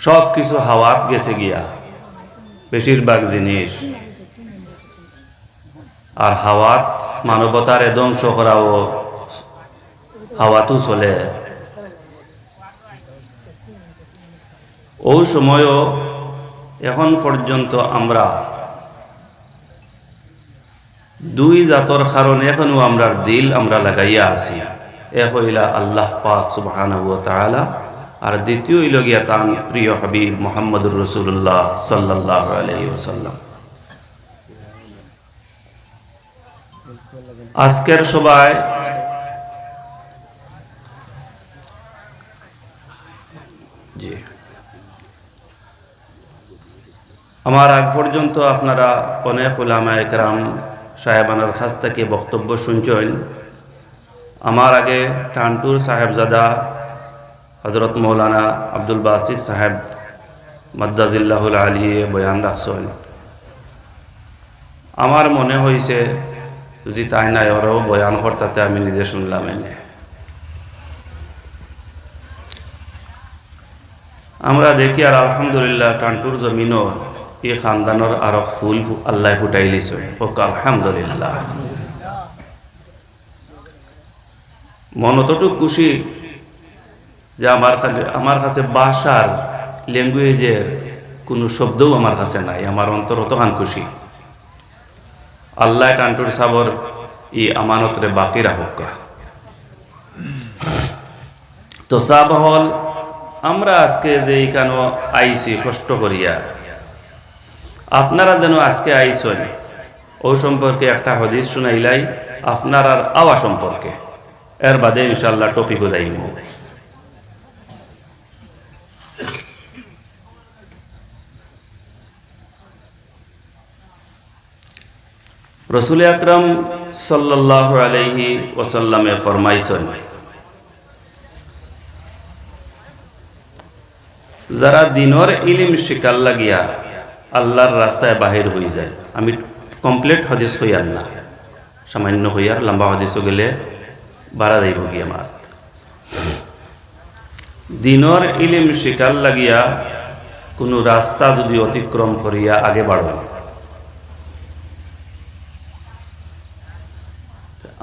সব কিছু হাওয়াত গেছে গিয়া, বেশিরভাগ জিনিস। আর হাওয়াত মানবতার ধ্বংস করাও হাওয়াতও চলে। ওই সময়ও এখন পর্যন্ত আমরা দুই জাতর কারণে এখনও আমরা দিল আমরা লাগাইয়া আছি। এ হইলা আল্লাহ পাক তাআলা আর দ্বিতীয় হইল গিয়া তান প্রিয় হাবিব মোহাম্মদুর রসুল্লাহ আলাইহি ওয়াসাল্লাম। আজকের সবাই আমার আগ পর্যন্ত আপনারা অনেক ওলামা একরাম সাহেবানার কাছ থেকে বক্তব্য শুনছেন। আমার আগে টানটুর সাহেবজাদা হজরত মৌলানা আব্দুল বাসির সাহেব মদ্দাজিল্লাহুল আলী বয়ান রাখছেন। আমার মনে হয়েছে যদি তাই নাই, ওরাও বয়ান করতাতে আমি নিজে শুনলাম এনে। আমরা দেখি আর আলহামদুলিল্লাহ টানটুর জমিনও এই খানদানোর আরও ফুল আল্লাহ ফুটাই লিছে। হোক আলহামদুলিল্লাহ। মন অতটুক খুশি যে আমার আমার কাছে ভাষার ল্যাঙ্গুয়েজের কোনো শব্দও আমার কাছে নাই, আমার অন্তর অতখান খুশি আল্লাহ টান্টুর সাবর, ই আমানতরে বাকি রাখুক তো সাব হল, আমরা আজকে যে এইখানো আইছি কষ্ট করিয়া। আপনারা যেন আজকে আইসন ওই সম্পর্কে একটা হদিস শুনাইলাই আপনার আর আওয়া সম্পর্কে। এর বাদে ইনশাল্লাহ টপিকও যাইব। রসুল আকরম সাল্লাহ আলাইহি ওসাল্লামে ফরমাইছেন, যারা দিনর ইলিম শিকার লাগিয়া আল্লাহর রাস্তায় বাহির হয়ে যায়, আমি কমপ্লিট হদিস হইয়ার না। সামান্য হইয়ার লম্বা হদিসও গেলে বাড়া যাইব কি আমার। দিনর ইলিম শিকার লাগিয়া কোনো রাস্তা যদি অতিক্রম করিয়া আগে বাড়ব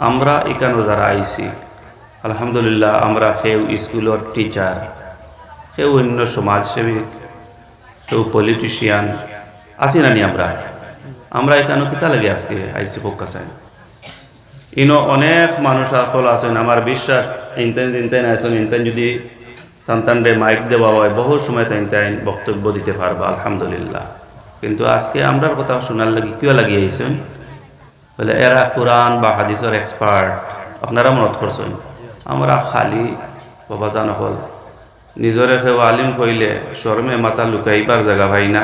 আমরা এখানে যারা আইছি আলহামদুলিল্লাহ আমরা সেও স্কুলের টিচার কেউ অন্য সমাজসেবিক, কেউ পলিটিশিয়ান আছি না নি আমরা। আমরা এখানে কিতা লাগে আজকে আইসি পক্কাসায় ইনো অনেক মানুষ সকল আছেন, আমার বিশ্বাস, ইনতেন ইনতেন আছেন, ইনতেন যদি সন্তানরে মাইক দেওয়া হয়, বহু সময় তাই তাই বক্তব্য দিতে পারব, আলহামদুলিল্লাহ। কিন্তু আজকে আমরার কথা শোনার লাগি, কিয় লাগিয়ে আইসেন? বলে, এরা কোরআন বা হাদিসের এক্সপার্ট আপনারা মনত করছেন? আমরা খালি, বাবা জানো হল, নিজরে কেউ আলিম কইলে শরমে মাথা লুকাইবার জায়গা ভাই না।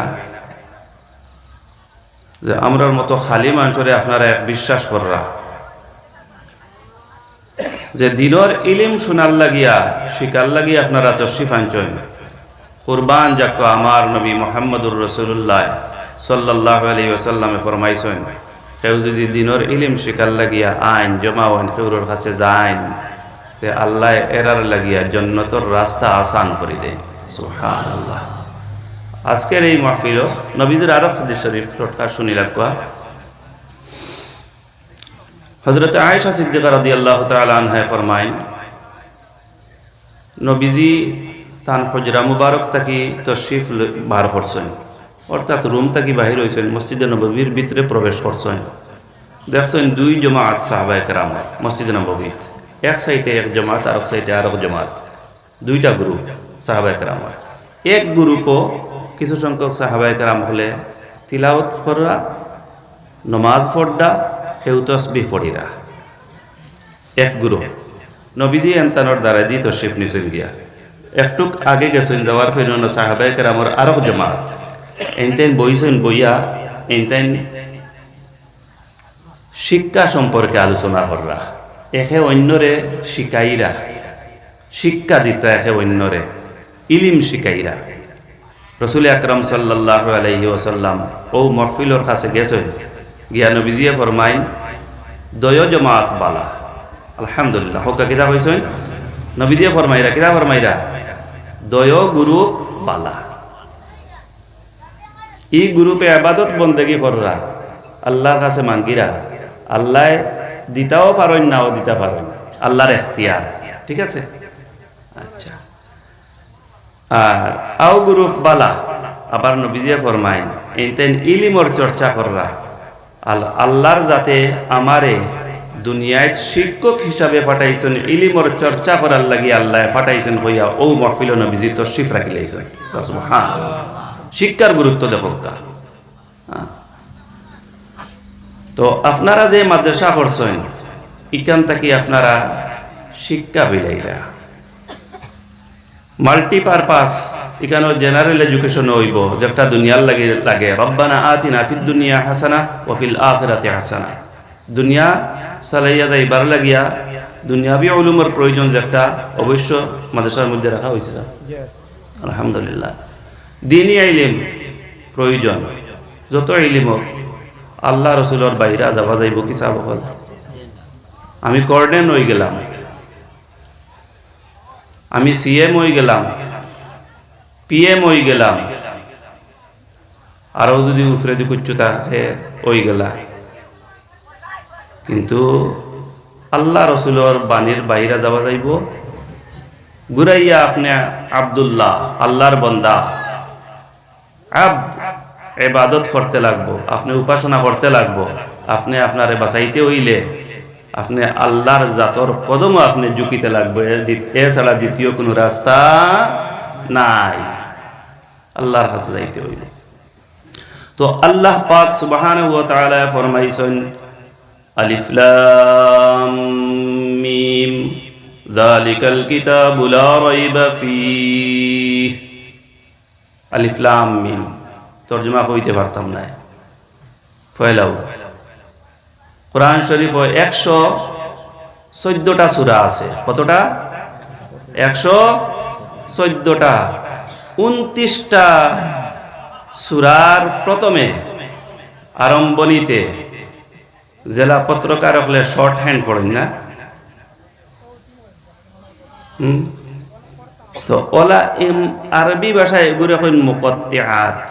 যে আমরার মতো খালি মানুষরে আপনারা এক বিশ্বাস কররা। যে দিনর ইলিম শোনার লাগিয়া, শিকার লাগিয়া আপনারা তশরিফ আনছেন কুরবান যাক আমার নবী মোহাম্মদুর রসুল্লাহ সাল্লাহ আলী ওসাল্লামে ফরমাইছেন। কেউ যদি দিনর ইলিম শিকার লাগিয়া আইন, জমা হন কেউর কাছে যাইন। তে আল্লাহ এরার লাগিয়া জন্নতর রাস্তা আসান করে দেয়। আজকের এই মাহফিল নবীদের আরও হাদিস শরীফ টটকার শুনি লাগবা হজরত আয়েশা সিদ্দিকা রাদি আল্লাহ তালানহায় ফরমাইন, নবীজি তান হজরা মুবারক তাকি তশরিফ বার করছেন। অর্থাৎ রুম তাকি বাহির হয়েছেন মসজিদে নবীর ভিতরে প্রবেশ করছেন। দেখছেন দুই জমাত সাহবায় কেরাম মসজিদে নবীত এক সাইডে এক জমাত আর এক সাইডে আর এক জমাত। দুইটা গ্রুপ সাহাবায় কেরাম এক গ্রুপও কিছু সংখ্যক সাহাবায় কেরাম হলে তিলাওত করা নমাজ পড়া সেউ তসবি পড়িরা। এক গুরু নবীজি এন্তানোর দ্বারা দি তশরিফ নিছেন গিয়া। একটুক আগে গেছেন, যাওয়ার ফেরন সাহাবাই কেরামর আরও জমাত। এনতেন বইছেন বইয়া, এনতেন শিক্ষা সম্পর্কে আলোচনা কররা। একে অন্যরে শিকাইরা। শিক্ষা দিতা একে অন্যরে। ইলিম শিকাইরা। রসুল আকরম সাল্লাহ আলহি ওসাল্লাম ও মহফিলর কাছে গেছেন। গিয়া নবীজিয়ে ফরমাইন, দয় জমাত বালা। আলহামদুলিল্লাহ। হকা কিতা হয়েছেন নবীজিয়ে ফরমাইরা, কিতা ফরমাইরা? দয় গ্রুপ বালা। ই গ্রুপে আবাদত বন্দেগি কররা। আল্লাহর কাছে মাঙ্গিরা আল্লাহ দিতাও পারেন নাও দিতে পারেন আল্লাহর এখতিয়ার। ঠিক আছে? আচ্ছা। আর আও গ্রুপ বালা, আবার নবীজিয়ে ফরমাইন এইতেন ইলিমর চর্চা কররা। আল আল্লাহর যাতে আমারে দুনিয়ায় শিক্ষক হিসাবে পাঠাইছেন ইলিমর চর্চা করার লাগি আল্লাহ পাঠাইছেন হইয়া ও মহফিল নবীজি তশরিফ রাখিলাইছেন। হ্যাঁ শিক্ষার গুরুত্ব হ্যাঁ। তো আপনারা যে মাদ্রাসা করছেন ইকান থাকি আপনারা শিক্ষা বিলাইরা মাল্টিপারপাস এখানে জেনারেল এডুকেশন হইব যেটা দুনিয়ার লাগে লাগে। রব্বানা আতিনা ফিদ দুনিয়া হাসানা ও ফিল আখিরাতে হাসানা। দুনিয়া চালাইয়া যাইবার লাগিয়া। দুনিয়াবি উলুমের প্রয়োজন যেটা অবশ্য মাদ্রাসার মধ্যে রাখা হয়েছে স্যার। আলহামদুলিল্লাহ। দিনই আইলিম প্রয়োজন। যত আইলিম হোক আল্লাহ রসুলের বাইরা যাবা যাইব কি চাব আমি কর্ডেন হয়ে গেলাম। আমি সিএম হয়ে গেলাম। পিএম হয়ে গেলাম। আরও যদি উফরে দি কুচ্ছু তাকে হয়ে গেলা। কিন্তু আল্লাহ রসুলের বাণীর বাইরা যাওয়া যাইব। গুরাইয়া আপনি আবদুল্লাহ, আল্লাহর বন্দা। আব্দ এবাদত করতে লাগবো, আপনি উপাসনা করতে লাগবো, আপনি আপনারে বাঁচাইতে হইলে, আপনি আল্লাহর জাতর কদমও আপনি ঝুঁকিতে লাগবে এছাড়া দ্বিতীয় কোনো রাস্তা নাই। আল্লাহর কাছে যাইতে হইল। তো আল্লাহ পাক সুবাহান ও ফরমাইছেন, আলিফ লাম মিম, যালিকাল কিতাবু লা রাইবা ফীহ। আলিফ লাম মিম, তর্জমা কইতে পারতাম না। ফয়লাও। কোরআন শরীফ একশো চোদ্দটা সুরা আছে। কতটা? একশো চোদ্দটা। উনত্রিশটা সুরার প্রথমে আরম্ভণীতে জেলা পত্রকার হলে শর্ট হ্যান্ড পড়েন না। হুম? তো ওলা ইম আরবি ভাষায় এগুলো এখন হাত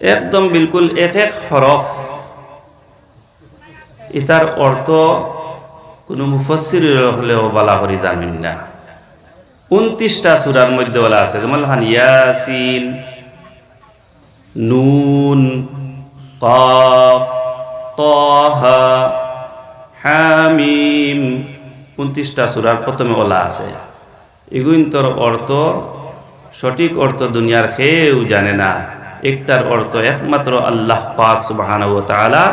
একদম বিলকুল এক এক হরফ। ইতার অর্থ কোনো মুফসির হলেও বলা করি জানেন না। উনত্রিশটা সুরার মধ্যে বলা আছে, যেমন হান ইয়াসিন, নুন, কফ, তহা, হামিম উনত্রিশটা সুরার প্রথমে ওলা আছে। এগুইন্তর অর্থ সঠিক অর্থ দুনিয়ার কেউ জানে না। একটার অর্থ একমাত্র আল্লাহ পাক সুবাহান তালা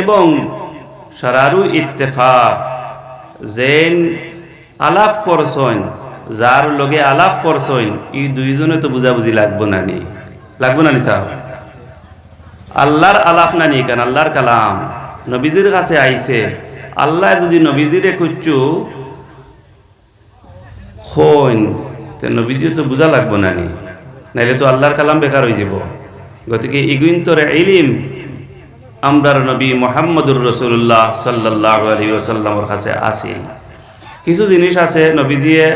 এবং সারারু ইত্তেফাক জেন আলাপ করছইন যার লগে আলাপ করছইন ই দুইজনে তো বুঝাবুঝি লাগবো না নি। লাগবো না নি সাহ আল্লাহর আলাপ না নি কেন? আল্লাহর কালাম। নবীজির কাছে আইছে আল্লাহ যদি নবীজিরে কুচ্ছু হইন, তে নবীজি তো বুঝা লাগবো না নি, নাইলে তো আল্লাহর কালাম বেকার হয়ে যাব। গতিকে ইগুইন্তরে ইলিম আমরার নবী মোহাম্মদুর রসুল্লাহ সাল্লাহ আলী ওসাল্লামর কাছে আসিল। কিছু জিনিস আছে নবীজিয়ে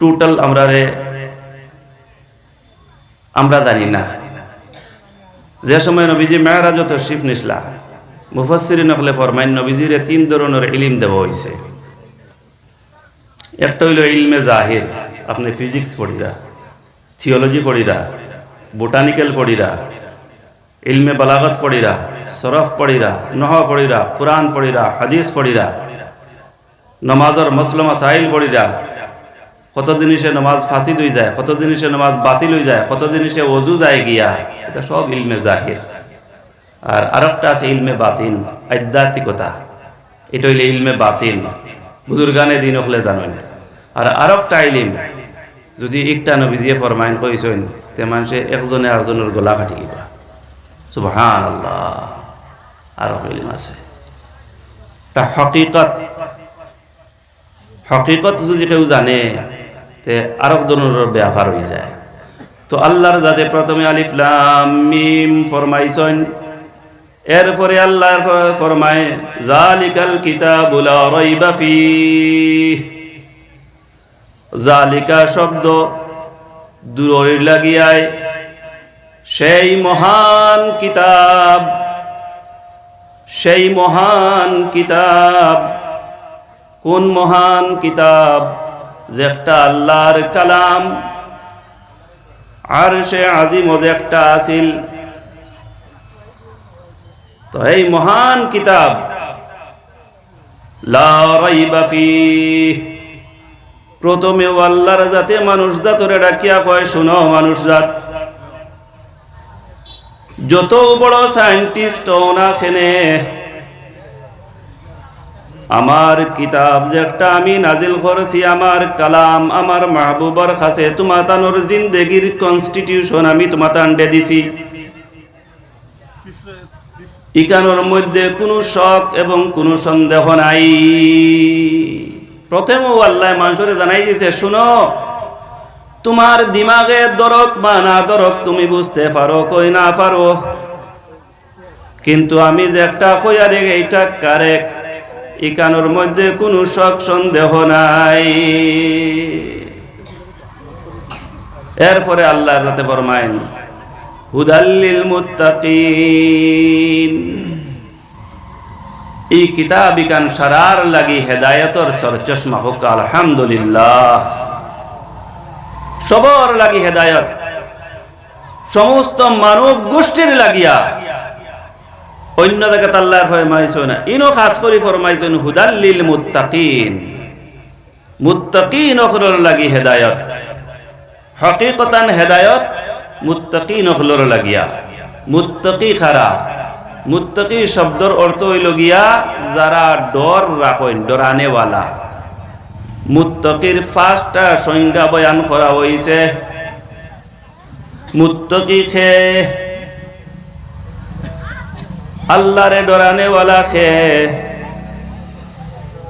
টোটাল আমরারে আমরা জানি না। যে সময় নবীজি মেয়ারাজ তশরিফ নিসলা মুফসির নকলে ফরমাইন নবীজিরে তিন ধরনের ইলিম দেওয়া হয়েছে একটা হইল ইলমে জাহির, আপনি ফিজিক্স পড়িরা, থিওলজি পড়িরা, বোটানিক্যাল পড়িরা, ইলমে বালাগত পড়িরা, সরফ পড়িরা, নহ পড়িরা পুরাণ পড়িরা, হাদিস পড়িরা, নমাজর মসলমা সাহিল পড়িরা কত জিনিসে নমাজ ফাঁসি হয়ে যায় কত জিনিসে নমাজ বাতিল হয়ে যায় কত জিনিসে অজু যায় গিয়া, এটা সব ইলমে জাহির। আর আরেকটা আছে ইলমে বাতিন আধ্যাত্মিকতা। এটা হইলে ইলমে বাতিন বুজুর্গানে দিন হলে জানেন। আর আরেকটা ইলিম, যদি একটা নবীজিয়ে ফরমাইন কইছেন, তে মানুষে একজনে আরেকজনের গলা কাটি লিবা সুবহান আল্লাহ আর ইলিম আছে। তা হকিকত হকিকত যদি কেউ জানে, তে আরব ধরনের ব্যাপার হয়ে যায়। তো আল্লাহর যাতে প্রথমে আলিফলাম মিম ফরমাইছেন এরপরে আল্লাহ ফরমায় জালিকা শব্দ দূরের লাগিয়ায়, সেই মহান কিতাব, সেই মহান কিতাব। কোন মহান কিতাব যেটা আল্লাহর কালাম? আর সে আজিম একটা আসিল তো এই মহান কিতাব প্রথমে আল্লাহর জাতে মানুষ জাতরে ডাকিয়া কয়, শোনো মানুষ জাত, যত বড় সায়েন্টিস্ট না খেনে, আমার কিতাব যেটা আমি নাজিল করেছি, আমার কালাম, আমার মাহবুবর কাছে তোমাতানোর জিন্দেগির কনস্টিটিউশন আমি তোমাতান দে দিছি। ইকানোর মধ্যে কোনো শখ এবং কোনো সন্দেহ নাই। প্রথমেও আল্লাহ মানুষরে জানাই দিছে, শুনো, তোমার দিমাগে দরক বা না দরক তুমি বুঝতে পারো, কই না পারো। কিন্তু আমি যে একটা কইয়ারে এইটা কারেক্ট ইকানোর মধ্যে কোনো শখ সন্দেহ নাই। এরপরে আল্লাহর রাতে ফরমাইন হুদাল্লিল মুত্তাকিন। এই কিতাব ইকান সারার লাগি হেদায়তর সর চশমা হোক, আলহামদুলিল্লাহ। সবর লাগি হেদায়ত। সমস্ত মানব গোষ্ঠীর লাগিয়া। অন্য জায়গাত আল্লাহর ফরমাইছো না ইনো খাস করে ফরমাইছেন হুদাল্লিল মুত্তাকিন। মুত্তাকিন অখলর লাগি হেদায়ত। হকিকতান হেদায়ত মুত্তাকিন অখলর লাগিয়া মুত্তাকি খারা মুত্তাকি শব্দর অর্থ হইল গিয়া যারা ডর রাখেন ডরানেওয়ালা মুত্তাকির ফার্স্টটা সংজ্ঞা বয়ান করা হয়েছে মুত্তাকি খে আল্লাহরে ডরানেওয়ালা খে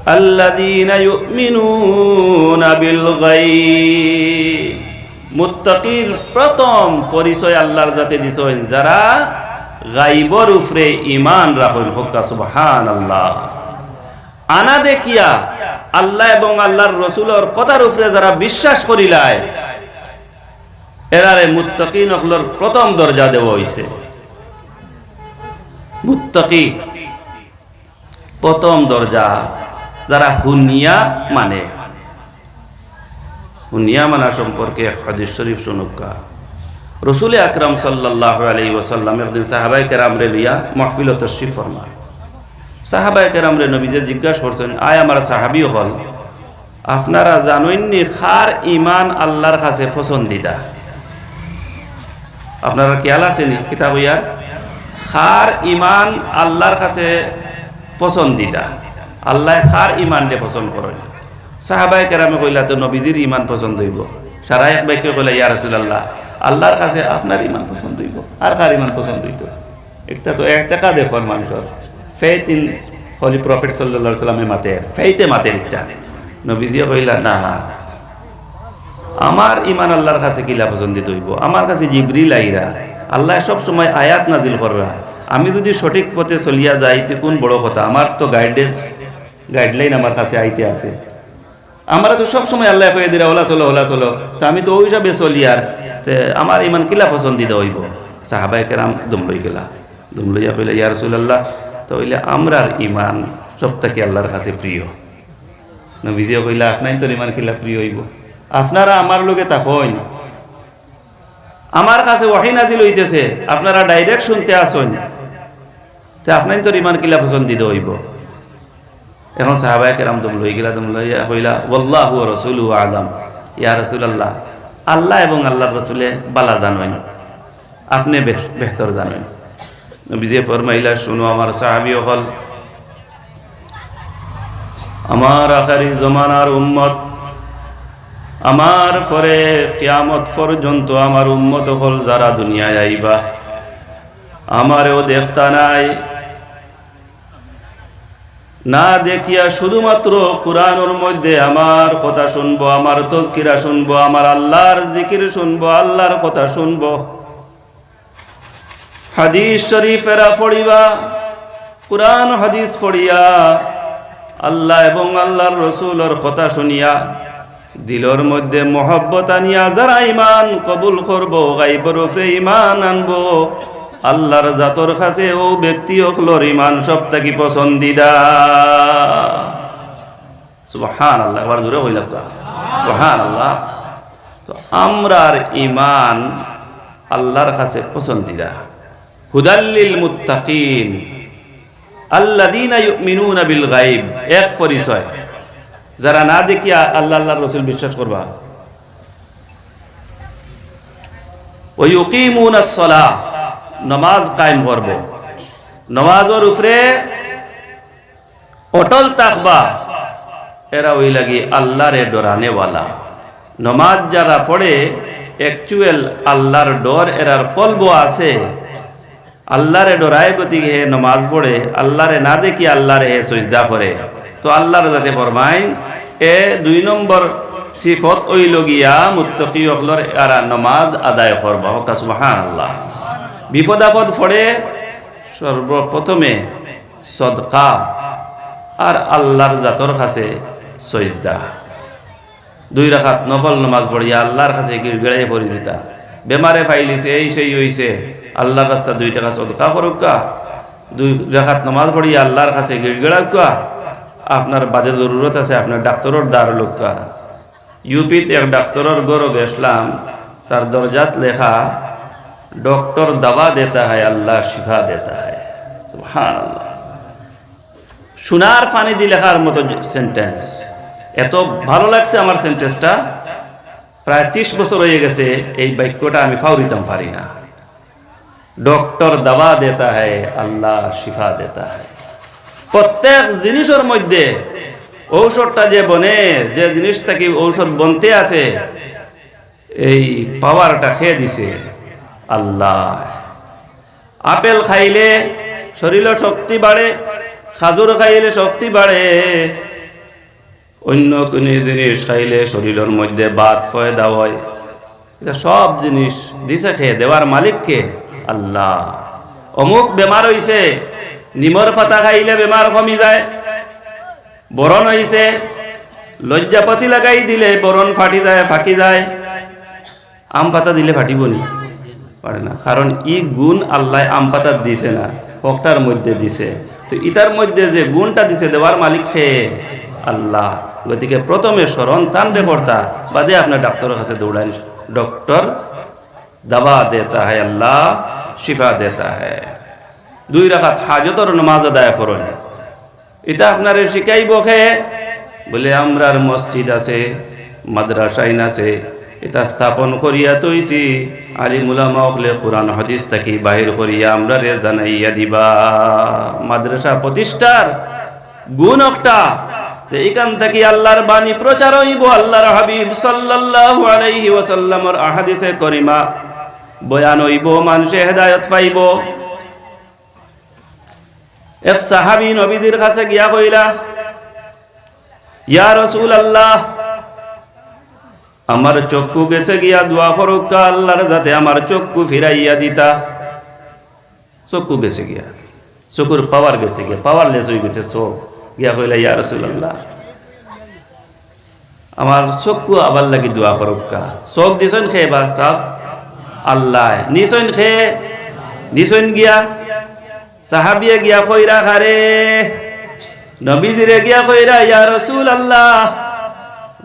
الذين يؤمنون بالغيب মুত্তাকির প্রথম পরিচয় আল্লাহর জাতে দিছেন যারা গাইবর উপরে ইমান রাখেন। হক্কা সুবহান আল্লাহ আনা দেখিয়া আল্লাহ এবং আল্লাহর রসুলের কথার উপরে যারা বিশ্বাস করিলায় এরারে মুত্তাকি নকলর প্রথম দরজা দেওয়া হইছে। মুত্তাকি, প্রথম দরজা যারা হুনিয়া মানে। হুনিয়া মানা সম্পর্কে হাদিস শরীফ শুনুকা। রসুল আকরাম সাল্লাহ আলাই ওসাল্লাম একদিন সাহাবাই কেরাম রে লিয়া মহফিল তশরিফ ফরমা সাহাবাই কেরাম রে নবীজে জিজ্ঞাসা করছেন, আয় আমার সাহাবি হল, আপনারা জানেননি খার ইমান আল্লাহর কাছে পছন্দিদা? আপনারা খেয়াল আছেনি কিতাব ইয়ার? খার ইমান আল্লাহর কাছে পছন্দিদা। আল্লাহ খার ইমান দে পছন্দ করেন। সাহাবাই কেরামে কইলা, তো নবীজির ইমান পছন্দ হইব? সারা এক বাক্য কইলা, ইয়া রাসূলুল্লাহ, আল্লাহর কাছে আপনার ইমান পছন্দ হইব। আর কার ইমান পছন্দ হইতো? একটা তো একটা দেখুন মানুষের। ফেথ ইন হলি প্রফেট আলাইহি সাল্লামে মাতের ফেইতে মাতের একটা নবীজিয়ে কইলা, না আমার ইমান আল্লাহর কাছে কিলা পছন্দিত হইব? আমার কাছে জিবরিল আইরা, আল্লাহ সব সময় আয়াত নাজিল কররা। আমি যদি সঠিক পথে চলিয়া যাই, তে কোন বড় কথা? আমার তো গাইডেন্স গাইডলাইন আমার কাছে আইতে আছে। আমরা তো সব সময় আল্লাহ কয়ে দিরা, ওলা চলো ওলা চলো। তো আমি তো ওই হিসাবে চলি আর। তে আমার ইমান কিলা পছন্দিত হইব? সাহাবাই কেরাম দুম লই গেলা। দুম লইয়া কইলা, ইয়া রাসূলুল্লাহ তো হইলে আমরার ইমান সব থেকে আল্লাহর কাছে প্রিয়। নবীজিও কইলা আপনাই তোর ইমান কিলা প্রিয় হইব? আপনারা আমার লোকে তখন আমার কাছে ওয়াহি নাজিল হইতেছে। আপনারা ডাইরেক্ট শুনতে আসুন তে আপনাই তোর ইমান কিলা পছন্দিত হইব? এখন সাহাবায় কেরাম তুম লই গেলা তুম লইয়া হইলা ওয়াল্লাহু রসুল আলম। ইয়া রসুল আল্লাহ আল্লাহ এবং আল্লাহর রসুলে বালা জানেন আপনি বেহতর জানেন বিজয় ফরমাইলা, শুনো আমার সাহাবি হল আমার আখারি জমানার উম্মত, আমার পরে কিয়ামত পর্যন্ত আমার উম্মত হল যারা দুনিয়ায় আইবা, আমারেও দেখতা নাই না দেখিয়া শুধুমাত্র কোরআনের মধ্যে আমার কথা শুনব, আমার তজকিরা শুনব, আমার আল্লাহর জিকির শুনব, আল্লাহর কথা শুনব। হাদিস শরীফেরা পড়িবা, কোরআন হাদিস পড়িয়া, আল্লাহ এবং আল্লাহর রসুলর কথা শুনিয়া, দিলর মধ্যে মহব্বত আনিয়া যারা ইমান কবুল করব গাইবর উপরে ইমান আনব। আল্লাহর জাতর কাছে ও ব্যক্তি অখলর ইমান সব থাকি পছন্দিদা? সুবহান আল্লাহ এবার জোরে হইলাম সুবহান আল্লাহ তো আমরার ইমান আল্লাহর কাছে পছন্দিদা। হুদাল্লিল মুত্তাকিন। আল্লাযীনা ইউমিনুনা বিল গায়ব। এক পরিচয়। যারা না দেখিয়া আল্লাহ আল্লাহর রাসূল বিশ্বাস করবা। ওয়া ইউকিমুনাস সালাহ। নমাজ কায়েম করব। নমাজের উপরে অটল থাকবা। এরা ওই লাগি আল্লাহরে ডরানেওয়ালা। নমাজ যারা পড়ে অ্যাকচুয়াল আল্লাহর ডর এরার কলব আছে। আল্লাহরে ডরায় গতি হে নমাজ পড়ে, আল্লাহরে না দেখি আল্লাহরে হে সজদা করে। তো আল্লাহর যাতে ফরমাই এ দুই নম্বর সিফত ওই লগিয়া মুত্তকি অকলর এরা নমাজ আদায় করবা। হকা সুবহান আল্লাহ বিপদ আপদ পড়ে সর্বপ্রথমে সদকা আর আল্লাহর জাতর কাছে সজদা। দুই রাখাত নফল নমাজ পড়িয়া আল্লাহর কাছে গিড়গিড়াই পড়ি দিতা বেমারে ফাইলিছে, এই সেই হইছে। আল্লাহর রাস্তা দুই টাকা সদকা করুকা দুই রাখাত নমাজ পড়িয়া আল্লাহর কাছে গিড়গিড়াউকা আপনার বাজে জরুরত আছে, আপনার ডাক্তারের দ্বার লোকা ইউপিত এক ডাক্তারের গরো গেছলাম তার দরজাত লেখা ডক্টর দবা দেতা হয়, আল্লাহ হয়। সুবহান আল্লাহ সোনার ফানি দি লেখার মতো সেন্টেন্স এত ভালো লাগছে আমার সেন্টেন্সটা প্রায় ত্রিশ বছর হয়ে গেছে, এই বাক্যটা আমি ফাউরিতাম পারি না। ডক্টর দাবা দেতা হয়, আল্লাহ শিফা দেতা হয়। প্রত্যেক জিনিসের মধ্যে ঔষধটা যে বনে, যে জিনিস থেকে ঔষধ বনতে আছে এই পাওয়ারটা খেয়ে দিছে। আল্লাহ। আপেল খাইলে শরীরের শক্তি বাড়ে, খাজুর খাইলে শক্তি বাড়ে। অন্য কোনো জিনিস খাইলে শরীরের মধ্যে বাত ফয়দা হয়। এটা সব জিনিস দিছে খেয়ে দেওয়ার মালিককে আল্লাহ। অমুক বেমার হইছে, নিমর পাতা খাইলে বেমার কমি যায়, বরণ হইছে, লজ্জাপতি লাগাই দিলে বরণ ফাটি যায়, ফাঁকি যায়। আম পাতা দিলে ফাটিব নি পারে না। কারণ ই গুণ আল্লাহ আম পাতা দিছে না পকটার মধ্যে দিছে। তো ইটার মধ্যে যে গুণটা দিছে দেওয়ার মালিক খেয়ে আল্লাহ। গতিকে প্রথমে স্মরণ টানবে কর্তা, বাদে আপনার ডাক্তারের কাছে দৌড়ান। ডক্টর দাবা দেতা হয় আল্লাহ, শিফা দেতা হয় দুই রাখাত হাজতর নমাজ আদায় করুন। এটা আপনারে শিখাইব খেয়ে বলে আমরার মসজিদ আছে মাদ্রাসাইন আছে এটা স্থাপন করিয়া তৈছি আলী মুলামা অকলে কোরআন হদিস থাকি বাহির করিয়া আমরা রে জানাইয়া দিবা। মাদ্রাসা প্রতিষ্ঠার গুণ একটা, যে এখান থেকে আল্লাহর বাণী প্রচার হইব, আল্লাহর হাবিব সাল্লাল্লাহু আলাইহি ওয়াসাল্লামর আহাদিসে করিমা বয়ান হইব, মানুষে হেদায়ত পাইব। এক সাহাবী নবীদের কাছে গিয়া কইলা, ইয়া রসুল আল্লাহ আমার চক্ষু গেছে গিয়া দোয়া ফরক্কা আল্লাহর যাতে আমার চক্ষু ফিরাইয়া দিতা। চক্ষু গেছে গিয়া। চকুর পাওয়ার গেছে গিয়া। পাওয়ার লেস হয়ে গেছে চোখ। গিয়া কইলা, ইয়া রসুল আল্লাহ আমার চক্ষু আবার লাগি দোয়া ফরক্কা চোখ দিছেন খেয়ে বা সাব আল্লাহ নিছইন খেয়ে নিছইন গিয়া? সাহাবিয়ে গিয়া কইরা খারে নবীজিরে গিয়া কইরা, ইয়া রসুল আল্লাহ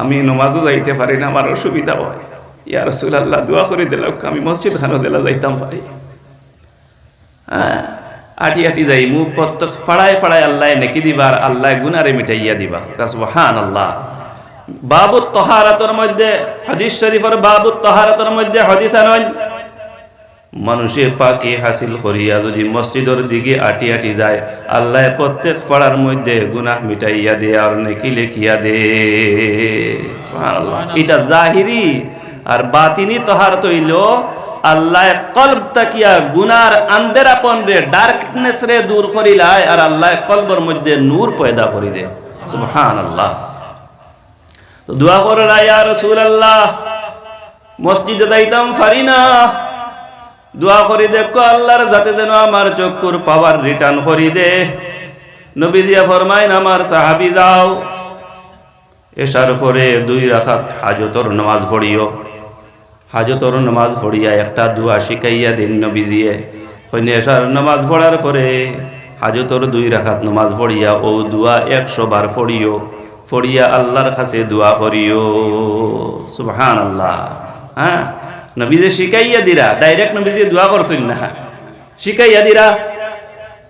আমি নমাজও যাইতে পারি না, আমার অসুবিধা হয়। ইয়া রসুল আল্লাহ দোয়া করে দিলাম, আমি মসজিদ খানো দিলা যাইতাম পারি। হ্যাঁ আটি আটি যাই, মুখ প্রত্যেক ফাড়ায় ফাড়ায় আল্লাহ নেকি দিবার আল্লাহ গুনারে মিটাইয়া দিবা। হান আল্লাহ বাবু তহারাতর মধ্যে, হদিস শরীফর বাবু তহারাতর মধ্যে হদিস আনন মানুষে পাকি হাসিল করিয়া যদি মসজিদের দিকে আটি আটি যায়, আল্লাহ প্রত্যেক পাড়ার মধ্যে গুনাহ মিটাইয়া দে আর নেকি লেখিয়া দে। এটা জাহিরি আর বাতিনি তোহার তৈল। আল্লাহ কলব তাকিয়া গুনার আন্দেরাপন রে ডার্কনেস রে দূর করিলায় আর আল্লাহ কলবর মধ্যে নূর পয়দা করি দে। সুবহানাল্লাহ। তো দোয়া করলা ইয়া রাসূলুল্লাহ। মসজিদে যাইতাম পারি না। দোয়া করি দেখো আল্লাহর যাতে যেন আমার চক্ষুর পাওয়ার রিটার্ন করি দে। নবী দিয়া ফরমাইন, আমার সাহাবি দাও, এসার পরে দুই রাখাত হাজতর নামাজ পড়িও। হাজতর নামাজ পড়িয়া একটা দোয়া শিখাইয়া দিন নবীজিয়ে। কইনে এসার নামাজ পড়ার পরে হাজতর দুই রাখাত নামাজ পড়িয়া ও দোয়া একশো বার পড়িও। পড়িয়া আল্লাহর কাছে দোয়া করিও। সুবহান আল্লাহ হ্যাঁ? নবীজে শিখাইয়া দিরা ডাইরেক্ট নবীজে দোয়া করছেন না। শিখাইয়া দিরা,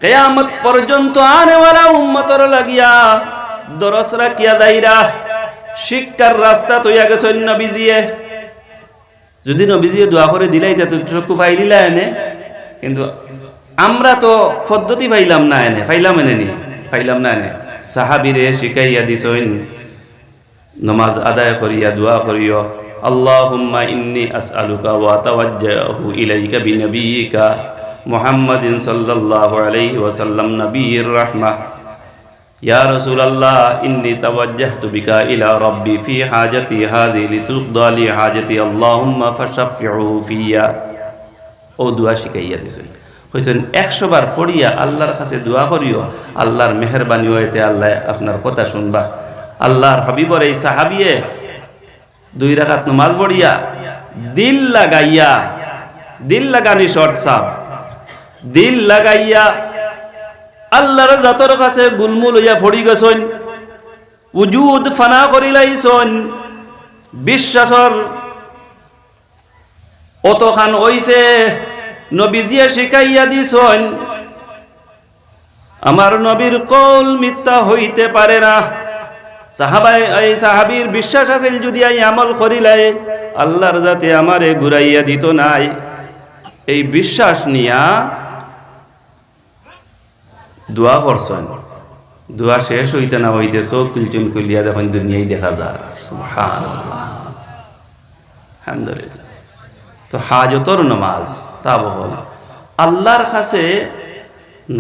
কেয়ামত পর্যন্ত আনেওয়ালা উম্মতর লাগিয়া দরস রাখিয়া দাইরা, শিক্ষার রাস্তা তৈয়া গেছেন নবীজিয়ে। যদি নবীজিয়ে দোয়া করে দিলাই, তো চক্ষু ফাইলিলা এনে। কিন্তু আমরা তো পদ্ধতি পাইলাম না এনে পাইলাম এনে নি পাইলাম না এনে। সাহাবিরে শিখাইয়া দিছইন নমাজ আদায় করিয়া, দোয়া করিও। আল্লাহুম্মা ইন্নি আসআলুকা ওয়া তাওয়াজ্জাহু ইলাইকা বিনবিয়িকা মুহাম্মাদিন সাল্লাল্লাহু আলাইহি ওয়াসাল্লাম নবিয়ির রাহমাহ। ইয়া রাসূলুল্লাহ, ইন্নি তাওয়াজ্জাহতু বিকা ইলা রাব্বি ফি হাজাতি হাযিহি লিতুকদা লি হাজাতি আল্লাহুম্মা ফাশফিউহু ফিয়া। ও দোয়া শিখাইয়া দিছেন। একশো বার ফড়িয়া আল্লাহর কাছে দোয়া করিও, আল্লাহর মেহরবানি হইতে আল্লাহ আপনার কথা শুনবা। আল্লাহর হাবিবর এই সাহাবিয়ে দুই রাখাত নমাজ পড়িয়া, দিল লাগাইয়া, দিল লাগানি শর্ট সাপ দিল লাগাইয়া আল্লাহর জাতর কাছে গুলমুল হইয়া ফড়ি গেছন, উজুদ ফানা করিলাইছন বিশ্বাসর অতখান হইছে, নবীজিয়ে শিখাইয়া দিছন, আমার নবীর কল মিথ্যা হইতে পারে না। সাহাবাই এই সাহাবির বিশ্বাস আছিল যদি আই আমল করিলাই, আল্লাহর যাতে আমারে ঘুরাইয়া দিত নাই। এই বিশ্বাস নিয়া দোয়া করছেন। দোয়া শেষ হইতে না হইতে চোখ কুলচুন কুলিয়া দেখুন দুনিয়াই দেখা যায়। তো হাজতর নমাজ, তা বহল আল্লাহর কাছে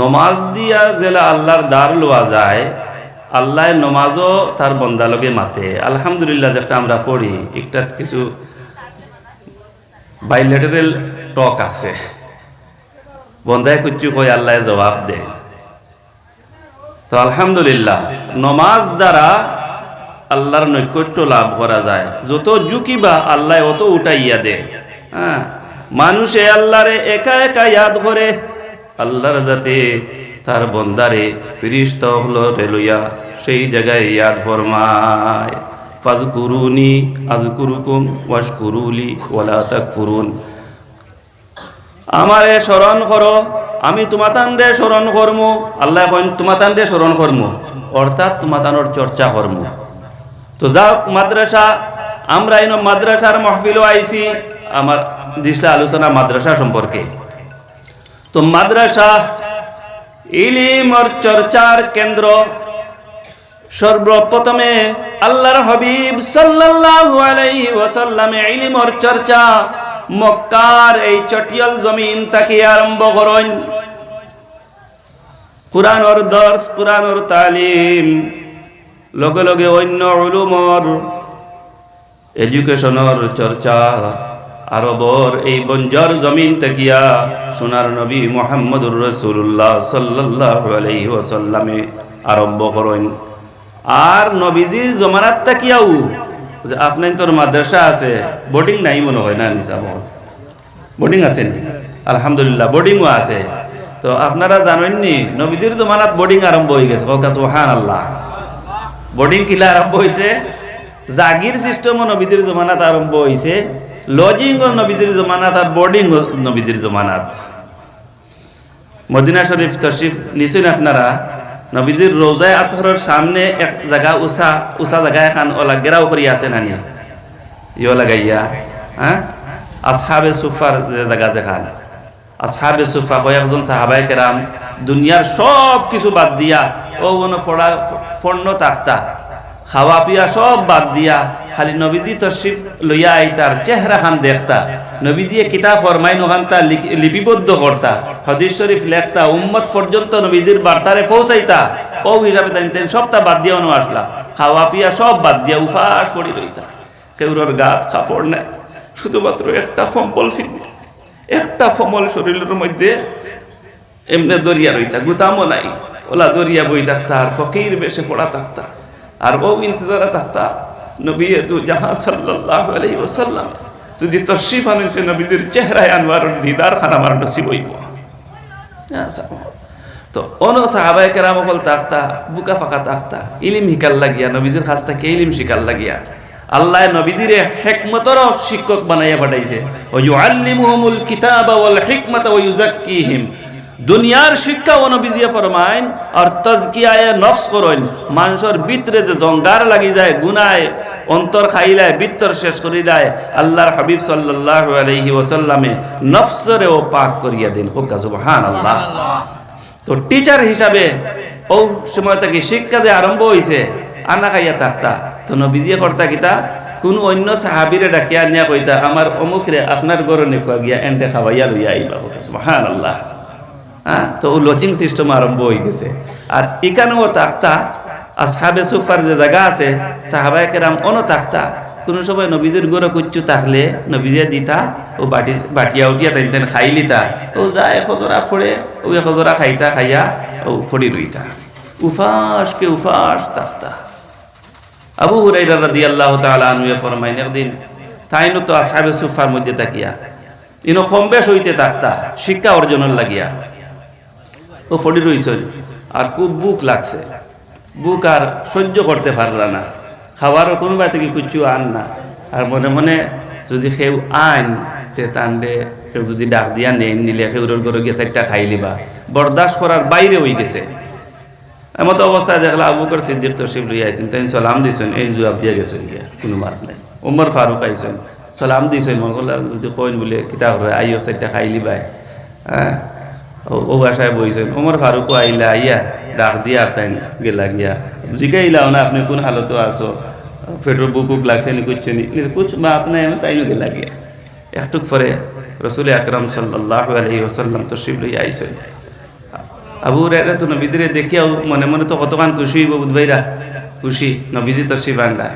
নমাজ দিয়া জেলা আল্লাহর দ্বার লোয়া যায় আল্লাহ নমাজও তার বন্দালকে মাতে। আলহামদুলিল্লাহ, যেটা আমরা পড়ি, একটা কিছু বাইলেটারেল টক আছে। বন্ধায় কুচু কই আল্লাহ জবাব দেয় তো আলহামদুলিল্লাহ, নমাজ দ্বারা আল্লাহর নৈকট্য লাভ করা যায়। যত ঝুঁকিবা আল্লাহ অত উঠাইয়া দে। হ্যাঁ মানুষে আল্লাহরে একা একা ইয়াদ করে। আল্লাহর যাতে তার বন্দারে ফিরিস্ত হলো রেলইয়া সেই জায়গায় ইয়াদ ফরমায়। ফাদ কুরুনি আদ কুরুকুম ওয়াশ কুরুলি ওয়ালা তাক ফুরুন আমারে স্মরণ করো, আমি তোমাতান রে স্মরণ করম। আল্লাহ কইন তোমাতান রে স্মরণ করম। অর্থাৎ তোমাতানোর চর্চা করম। তো যাক, মাদ্রাসা, আমরা এনো মাদ্রাসার মহফিলও আইছি। আমার দিশলা আলোচনা মাদ্রাসা সম্পর্কে। তো মাদ্রাসা ইলিমর চর্চার কেন্দ্র। সর্বপ্রথমে আল্লাহর হাবিব সাল্লাল্লাহু আলাইহি ওয়াসাল্লামে ইলিমর চর্চা, মক্কার এই চটিয়াল জমিন তাকে আরম্ভ করেন। কোরআনর দর্শ, কোরআনর তালিম, লগে লগে অন্য উলুমর, এডুকেশনের চর্চা, আরবর এই বঞ্জর জমিন তাকিয়া সোনার নবী মোহাম্মদুর রসুল্লাহ সাল্লাহ আলাইহি ওয়াসাল্লামে আরম্ভ করেন। আর নবীজির জমানাত তাকিয়াও। যে আপনার তোর মাদ্রাসা আছে বোর্ডিং নাই মনে হয় না নিজাম বোর্ডিং আছে নি? আলহামদুলিল্লাহ বোর্ডিংও আছে। তো আপনারা জানেননি নবীজির জমানাত বোর্ডিং আরম্ভ হয়ে গেছে। কাজ ওহান আল্লাহ বোর্ডিং কিলা আরম্ভ হয়েছে জাগির সিস্টেমও নবীজির জমানাত আরম্ভ হয়েছে লজিং নবীজির জমানাত আর বোর্ডিং নবীজির জমানাত। মদিনা শরীফ তশরিফ নিছেন আপনারা? নবীজির রোজায় আতহরের সামনে এক জায়গা উষা উষা জায়গা এখন ওলা গেরাও করি আছে নানি ইয় লাগাইয়া হ্যাঁ? আসহাবে সুফার জায়গা যেখান। আসহাবে সুফা, কয়েকজন সাহাবাই কেরাম, দুনিয়ার সব কিছু বাদ দিয়া, ও কোনো ফোড়া ফর্ণ তাক্তা খাওয়া পিয়া সব বাদ দিয়া খালি নবীজি তশরিফ লইয়া আইতার চেহারা খান দেখতা। নবী দিয়ে কিতাব ফরমাইন ওখানটা লিপিবদ্ধ করতা। হদিস শরীফ লেখতা, উম্মত পর্যন্ত নবীজির বার্তারে পৌঁছাইতা। ও হিসাবে তাই সবটা বাদ দিয়া অনু আসলা। খাওয়া পিয়া সব বাদ দিয়া উফাস পড়ি লইতা। কেউরর গাত কাপড় নাই। শুধুমাত্র একটা কম্বল একটা কমল শরীরের মধ্যে এমনি দরিয়া রইতা, গুতামও নাই। ওলা দরিয়া বই থাকতা আর ফকির বেশে পড়া থাকতা। আর ও ইন্তজারা থাকতা নবী জাহা সাল্লাল্লাহু আলাইহি ওয়াসাল্লাম। যদি তশরিফ আনতে নবীদের চেহারায় আনোয়ারের দিদার খান আমার নসিব হইব। তো অন সাহাবাই কেরাম অকল তাকতা বুকা ফাঁকা তাকতা ইলিম শিকার লাগিয়া, নবীদের কাছ থেকে ইলিম শিকার লাগিয়া, আল্লাহ নবীদিরে হেকমতর শিক্ষক বানাইয়া পাঠাইছে। ও ইউআল্লিমুহুমুল কিতাবা ওয়াল হিকমাতা ওয়া ইউযাক্কিহিম। দুনিয়ার শিক্ষা ও নবীজিয়ে ফরমাইন, আর তাজকিয়ায়ে নফস করইন মানুষের ভিতরে যে জঙ্গার লাগি যায়, গুনায়, অন্তর খাইলায়, বিত্তর শেষ করিলায় আল্লাহর হাবিব সাল্লাল্লাহু আলাইহি ওয়াসাল্লামে নফসরেও পাক করিয়া দিন। হোকা সুবহানাল্লাহ। তো টিচার হিসাবে, ও সময় থেকে শিক্ষা দিয়ে আরম্ভ হয়েছে আনা খাইয়া থাকতা। তো নবীজিয়ে কর্তা কিতা? কোন অন্য সাহাবিরে ডাকিয়া নিয়া কইতা, আমার অমুকরে আপনার গরনে কোয়া গিয়া এন্টে খাওয়াইয়া লইয়া আইবা। মহান আল্লাহ হ্যাঁ তো ও লজিং সিস্টেম আরম্ভ হয়ে গেছে। আর এখানেও তাক্তা সাহাবে সুফার যে জায়গা আছে, সাহাবায় কেরাম অন তাক্তা কোনো সময় নবীদের গরো কুচ্ছু থাকলে নবীজে দিতা, ও বাটি, বাটিয়া উঠিয়া তাই তেন খাই লিতা ও যা এখজরা ফোড়ে, ও এখজরা খাইতা, খাইয়া ও ফড়ি রইতা। উফাস কে উফাস তাক্তা আবু হুরাইরা রাদিয়াল্লাহু তাআলা আনহু ফরমাইন, একদিন তাইনো তো আসহাবে সুফার মধ্যে তাকিয়া। ইনো কম বেশ হইতে তাক্তা শিক্ষা অর্জনের লাগিয়া। ও ফড়ি রইছেন আর খুব বুক লাগছে। বুক আর সহ্য করতে পারলা না। খাবারও কোনোবা থেকে কিছু আন না। আর মনে মনে যদি সেও আইন, তে তান্ডে কেউ যদি ডাক দিয়া নেন নিলে সেউরের ঘরে গিয়ে চারটা খাই লিবা। বরদাস্ত করার বাইরে হয়ে গেছে। এমতো অবস্থায় দেখলা আবুকর সিদ্দিক তসিফ লই আইছেন তাই সালাম দিছেন, এই জবাব দিয়া গেছেন গিয়া, কোনো মাত নাই। উমর ফারুক আইছেন, সালাম দিছেন মনে করলাম যদি কইন বলে কিতা করে আইও চারটা খাই লিবাই হ্যাঁ? ও আশায় বইছেন উমর ফারুকও আইলা, আইয়া ডাক দিয়া তাই গেলা গিয়া। জিগাইলাও না, আপনি কোন হালতো আছো? পেট্রোল বুকুক লাগছে নি কুচ্ছ নি? কুছ বাত নাই আমি তাইনো গেলা গিয়া। একটুক পরে রসুল আকরাম সাল্লাহ আলহি ওসাল্লাম তশরিফ লই আইছেন আবু রেরা তো নবীদের দেখিয়াও মনে মনে তো কতক্ষণ খুশি হইব বুধবাইরা খুশি, নবীজি তশরিফ আনলা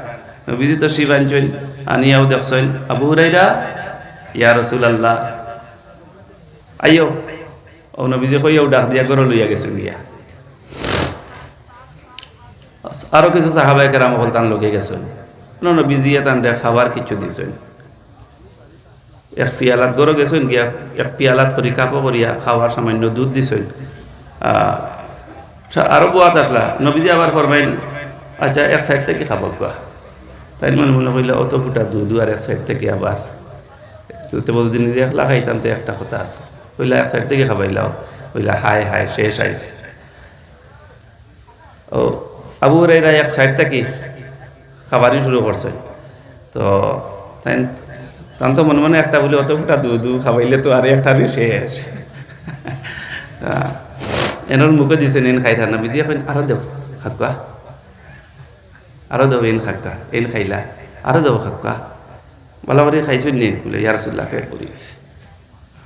নবীজি তশরিফ আনছেন, আনিয়াও দেখছেন। আবু হুরাইরা ইয়া রসুল আল্লাহ আইও ও নবীজি ডাক দিয়া করে লইয়া গেছেন গিয়া। আরও কিছু সাহাবাই কেরাম বল তান লোকে গেছেন। নবীজি তান খাবার কিছু দিছেন। এক পিয়ালাত গরো গেছেন গিয়া এক পিয়ালাত করি কাপো করিয়া খাওয়ার সামান্য দুধ দিছেন। আরও বুয়াত আসলা। নবীজি আবার ফরমাইন আচ্ছা এক সাইড থেকে খাব কোয়া তাই মনে মনে কইলে, অত ফুটা দুধ আর এক সাইড থেকে আবার। তো বলদিন খাইতাম তো একটা কথা আছে। কইলা এক সাইড থেকে খাবাইলাও কইলা, হায় হায়, শেষ আইস। ও আবু রাইরা এক সাইড থেকে খাবারই শুরু করছে। তো তাই তখন তো মনে মনে একটা বলে, অত ফুটা দুধ খাবাইলে তো আর একটা শেষ। এনার মুখে দিছে এন খাই থানা বিদি এখন আরও দেব খাকা আরও দেব এন খাকা এন খাইলা, আরও দেব খাকা বলা করে খাইছো নি? বলে ইয়ার সুল্লাহ ফের পড়ে গেছে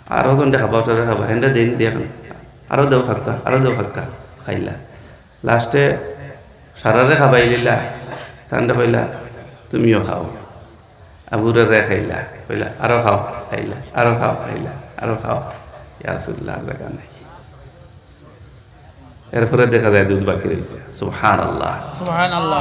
আরও জনটা খাবা ওটা খাবা হেনটা দেন দিয়ে এখন আরও দেব খাকা আরও দেব খাকা খাইলা। লাস্টে সারারে খাবাই লিলা ঠান্ডা পাইলা, তুমিও খাও। আবুরে রে খাইলা, কইলা, আরও খাও, খাইলা, আরও খাও, খাইলা, আরও খাও। ইয়ার সুল্লাহ দেখা নাই। এরপরে দেখা যায় দুধ বাকি রয়েছে সুবহান আল্লাহ সুবহান আল্লাহ